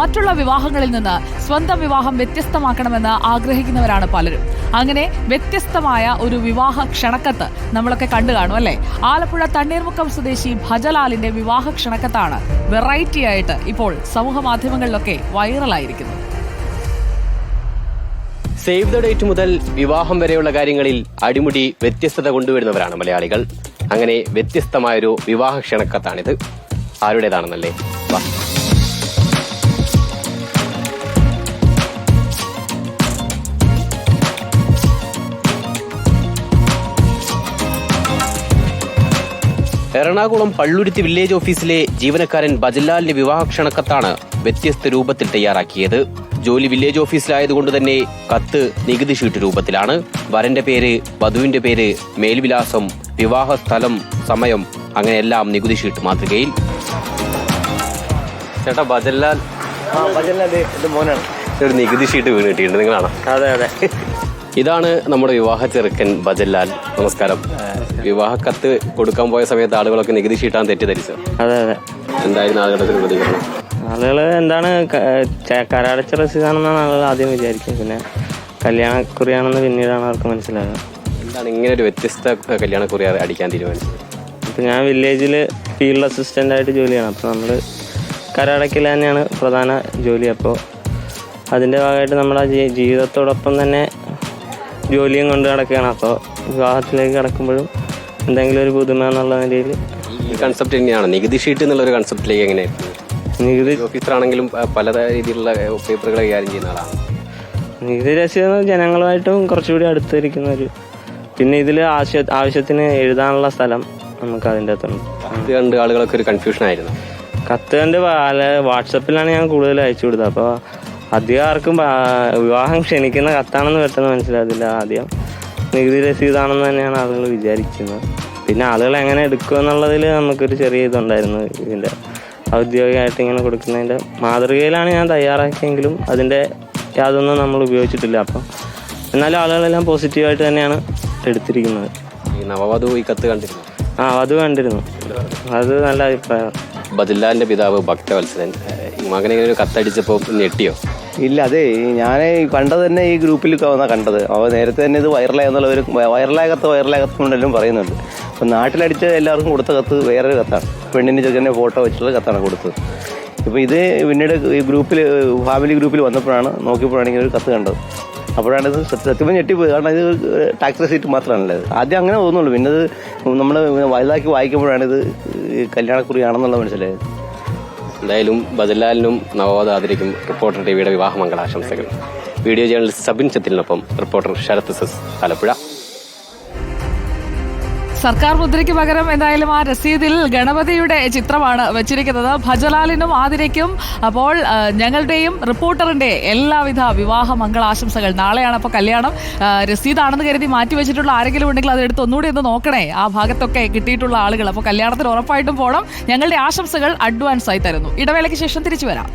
മറ്റുള്ള വിവാഹങ്ങളിൽ നിന്ന് സ്വന്തം വിവാഹം വ്യത്യസ്തമാക്കണമെന്ന് ആഗ്രഹിക്കുന്നവരാണ് പലരും. അങ്ങനെ വ്യത്യസ്തമായ ഒരു വിവാഹ ക്ഷണക്കത്ത് നമ്മളൊക്കെ കണ്ടു കാണും അല്ലേ? ആലപ്പുഴ തണ്ണീർമുക്കം സ്വദേശി ഭജലാലിന്റെ വിവാഹ ക്ഷണക്കത്താണ് വെറൈറ്റി ആയിട്ട് ഇപ്പോൾ സമൂഹ മാധ്യമങ്ങളിലൊക്കെ വൈറലായിരിക്കുന്നത്. സേവ് ദ ഡേറ്റ് മുതൽ വിവാഹം വരെയുള്ള കാര്യങ്ങളിൽ അടിമുടി വ്യത്യസ്തത കൊണ്ടുവരുന്നവരാണ് മലയാളികൾ. അങ്ങനെ വ്യത്യസ്തമായൊരു വിവാഹ ക്ഷണക്കത്താണിത്. ആരുടേതാണെന്നല്ലേ? എറണാകുളം പള്ളുരുത്തി വില്ലേജ് ഓഫീസിലെ ജീവനക്കാരൻ ബജല്ലാലിന്റെ വിവാഹ ക്ഷണക്കത്താണ് വ്യത്യസ്ത രൂപത്തിൽ തയ്യാറാക്കിയത്. ജോലി വില്ലേജ് ഓഫീസിലായതുകൊണ്ട് തന്നെ കത്ത് നികുതി ഷീട്ട് രൂപത്തിലാണ്. വരന്റെ പേര് വധുവിന്റെ പേര് മേൽവിലാസം വിവാഹ സ്ഥലം സമയം അങ്ങനെയെല്ലാം നികുതി ഷീട്ട് മാതൃകയിൽ. ചേട്ടാ ബജല്ലാൽ ആ ഭജനല്ലേ മോനാണ്. ഒരു നികുതി ഷീട്ട് വീണ് കിട്ടിയിട്ടുണ്ട്. നിങ്ങളാണ്? അതെ അതെ. ഇതാണ് നമ്മുടെ വിവാഹ ചെറുക്കൻ ബജല്ലാൽ നമസ്കാരം. വിവാഹ കത്ത് കൊടുക്കാൻ പോയ സമയത്ത് ആളുകളൊക്കെ നികുതി ഷീട്ടാണ് തെറ്റിദ്ധരിച്ചു? അതെ അതെ. എന്തായിരുന്നു ആളുകളുടെ പ്രതികരണം? ആളുകൾ എന്താണ് കരാടച്ച റസീതാണെന്നാണ് ആളുകൾ ആദ്യം വിചാരിക്കുന്നത് പിന്നെ കല്യാണക്കുറിയാണെന്ന് പിന്നീടാണ് അവർക്ക് മനസ്സിലാകുക. എന്താണ് ഇങ്ങനെ ഒരു വ്യത്യസ്ത കല്യാണക്കുറി അടിക്കാൻ തീരുമാനിച്ചത്? ഇപ്പം ഞാൻ വില്ലേജിൽ ഫീൽഡ് അസിസ്റ്റന്റ് ആയിട്ട് ജോലിയാണ്. അപ്പോൾ നമ്മൾ കരാടക്കിൽ തന്നെയാണ് പ്രധാന ജോലി. അപ്പോൾ അതിന്റെ ഭാഗമായിട്ട് ജീ- ജീവിതത്തോടൊപ്പം തന്നെ ജോലിയും കൊണ്ട് നടക്കുകയാണ്. അപ്പോൾ വിവാഹത്തിലേക്ക് കടക്കുമ്പോഴും എന്തെങ്കിലും ഒരു പുതുമ എന്നുള്ള നിലയിൽ ഈ കൺസെപ്റ്റ് തന്നെയാണ്. നികുതി ഷീറ്റ് എന്നുള്ള ഒരു കൺസെപ്റ്റിലേക്ക് എങ്ങനെ? നികുതി ഓഫീസറാണെങ്കിലും പല രീതിയിലുള്ള പേപ്പറുകൾ കൈകാര്യം ചെയ്യുന്ന ആളാണ്. നികുതി രസീത് ജനങ്ങളുമായിട്ടും കുറച്ചുകൂടി അടുത്തിരിക്കുന്ന ഒരു പിന്നെ ഇതിൽ ആവശ്യ ആവശ്യത്തിന് എഴുതാനുള്ള സ്ഥലം നമുക്ക് അതിന്റെ അകത്തുണ്ട്. കണ്ട് ആളുകളൊക്കെ ഒരു കൺഫ്യൂഷൻ ആയിരുന്നു. കത്ത് കണ്ട് പല വാട്സപ്പിലാണ് ഞാൻ കൂടുതൽ അയച്ചു കൊടുത്തത്. അപ്പോൾ അധികം ആർക്കും വിവാഹം ക്ഷണിക്കുന്ന കത്താണെന്ന് പെട്ടെന്ന് മനസ്സിലാകത്തില്ല. ആദ്യം നികുതി രസീതാണെന്ന് തന്നെയാണ് ആളുകൾ വിചാരിക്കുന്നത്. പിന്നെ ആളുകൾ എങ്ങനെ എടുക്കുക എന്നുള്ളതിൽ നമുക്കൊരു ചെറിയ ഇതുണ്ടായിരുന്നു ഇതിന്റെ ഔദ്യോഗികമായിട്ട് ഇങ്ങനെ കൊടുക്കുന്നതിന്റെ മാതൃകയിലാണ് ഞാൻ തയ്യാറാക്കിയെങ്കിലും അതിന്റെ യാതൊന്നും നമ്മൾ ഉപയോഗിച്ചിട്ടില്ല. അപ്പം എന്നാലും ആളുകളെല്ലാം പോസിറ്റീവായിട്ട് തന്നെയാണ് എടുത്തിരിക്കുന്നത്. ഈ നവവധു ഈ കത്ത് കണ്ടിരുന്നു? ആ വധു കണ്ടിരുന്നു. അത് നല്ല അഭിപ്രായമാണ്. ബദില്ലാലിന്റെ പിതാവ് ഭക്തവത്സരൻ മകനെ ഇങ്ങനെ ഒരു കത്തടിച്ചപ്പോൾ ഞെട്ടിയോ? ഇല്ല അതെ ഞാൻ കണ്ടത് തന്നെ ഈ ഗ്രൂപ്പിൽ വന്നാൽ കണ്ടത്. അവ നേരത്തെ തന്നെ ഇത് വൈറലായെന്നുള്ള ഒരു വൈറലായ കത്ത് വൈറലായ കൊണ്ടെല്ലാം പറയുന്നുണ്ട്. അപ്പം നാട്ടിലടിച്ച എല്ലാവർക്കും കൊടുത്ത കത്ത് വേറൊരു കത്താണ്. പെണ്ണിന്റെ ചെറുക്കന്റെ ഫോട്ടോ വെച്ചിട്ടുള്ള കത്താണ് കൊടുത്തത്. ഇപ്പോൾ ഇത് പിന്നീട് ഈ ഗ്രൂപ്പിൽ ഫാമിലി ഗ്രൂപ്പിൽ വന്നപ്പോഴാണ് നോക്കിയപ്പോഴാണ് ഇങ്ങനെ ഒരു കത്ത് കണ്ടത്. അപ്പോഴാണ് ഇത് സത്യ- ഞെട്ടിപ്പോയി. കാരണം ഇത് ടാക്സ് റെസീറ്റ് മാത്രമാണല്ലേ. ആദ്യം അങ്ങനെ തോന്നുള്ളൂ പിന്നെ നമ്മൾ വലുതാക്കി വായിക്കുമ്പോഴാണ് ഇത് കല്യാണക്കുറി കല്യാണക്കുറിയാണെന്നുള്ളത് മനസ്സിലായത്. എന്തായാലും ബദലാലിനും നവോദ ആദരിക്കും റിപ്പോർട്ടർ ടിവിയുടെ വിവാഹ മംഗളാശംസകൾ. വീഡിയോ ജേണലിസ്റ്റ് സബിൻ ചത്തിലിനൊപ്പം റിപ്പോർട്ടർ ശരത് എസ് ആലപ്പുഴ. സർക്കാർ മുദ്രയ്ക്ക് പകരം എന്തായാലും ആ രസീതിൽ ഗണപതിയുടെ ചിത്രമാണ് വെച്ചിരിക്കുന്നത്. ഭജലാലിനും ആതിരയ്ക്കും അപ്പോൾ ഞങ്ങളുടെയും റിപ്പോർട്ടറിന്റെ എല്ലാവിധ വിവാഹ മംഗളാശംസകൾ. നാളെയാണ് അപ്പോൾ കല്യാണം. രസീതാണെന്ന് കരുതി മാറ്റി വെച്ചിട്ടുള്ള ആരെങ്കിലും ഉണ്ടെങ്കിൽ അത് എടുത്ത് ഒന്നുകൂടി ഒന്ന് നോക്കണേ. ആ ഭാഗത്തൊക്കെ കിട്ടിയിട്ടുള്ള ആളുകൾ. അപ്പോൾ കല്യാണത്തിന് ഉറപ്പായിട്ടും പോകണം ഞങ്ങളുടെ ആശംസകൾ അഡ്വാൻസ് ആയി തരുന്നു. ഇടവേളയ്ക്ക് ശേഷം തിരിച്ചു വരാം.